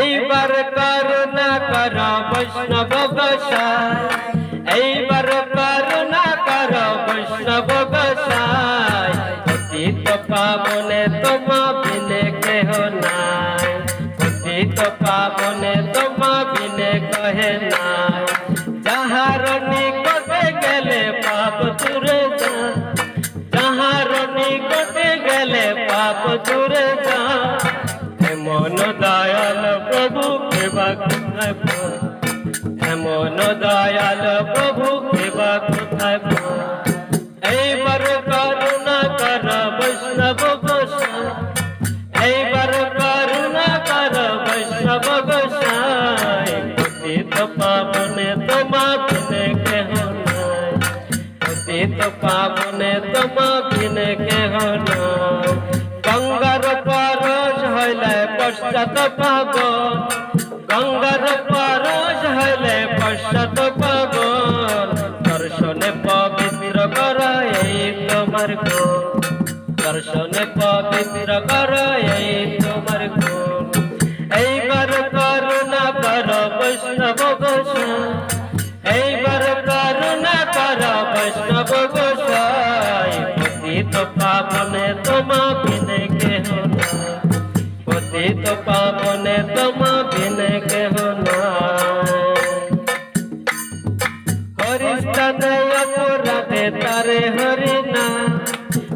এইবার করুণা কর বৈষ্ণব গোসাই। এইবার করুণা কর বৈষ্ণব গোসাই। পতিত পাবনে তোমা বিনে কেহ নাই। পতিত পাবনে তোমা বিনে কহে নাই। যাহার নিকটে গেলে পাপ দূরে যা যাহার নিকটে গেলে পাপ দূরে এমন দয়াল প্রভু কৃপা কোথায়? এমন দয়াল প্রভু কৃপা কোথায়? এইবার করুণা কর বৈষ্ণব গোসাই এইবার করুণা কর বৈষ্ণব গোসাই পতিত পাবনে তোমা বিনে কেহ নাই পতিত পাবনে তোমা বিনে কেহ পশ্চাৎ পাব, গঙ্গার পরশ হলে পশ্চাৎ পাব। দর্শনে পবিত্র কর এই তোমার গো। দর্শনে পবিত্র কর তারে হরি না।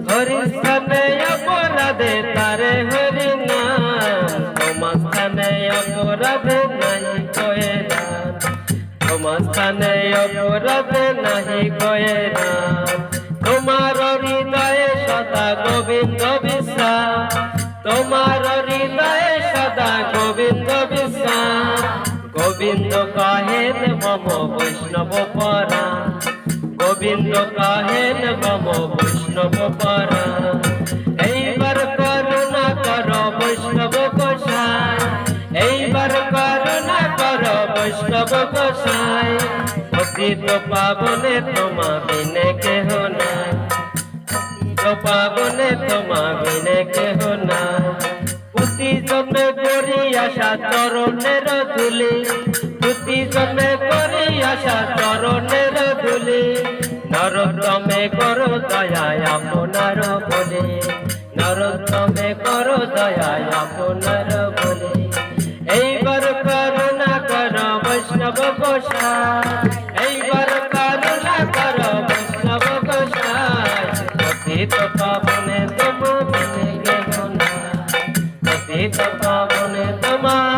হরিস্থানে অপরাধে তারে হরি না। তোমার স্থানে অপরাধে নাই কয়ে না। তোমার স্থানে অপরাধে নাহি কয়ে না। তোমার হৃদয়ে সদা গোবিন্দ বিশ্বাস। তোমার হৃদয়ে সদা গোবিন্দ বিশ্বাস। গোবিন্দ কাহেন, মম বৈষ্ণব পরা। গোবিন্দ কাহেন মম বৈষ্ণব পরা। এইবার করুণা কর বৈষ্ণব গোসাই। এইবার করুণা কর বৈষ্ণব গোসাই। পতিত পাবনে তোমা কেহ তো পাবনে তোমা কেহ নাই। পুতি জন্মে করি আশা চরণের ধুলি। পুতি জন্মে করি আশা চরণের নরোত্তমে করো দয়া পুনর বলে। নরোত্তমে করো দয়া পুনর বলে। এইবার করুণা কর বৈষ্ণব গোসাই। এইবার করুণা কর বৈষ্ণব গোসাই। পতিত পাবনে তবু গেল না। পতিত পাবনে তোমার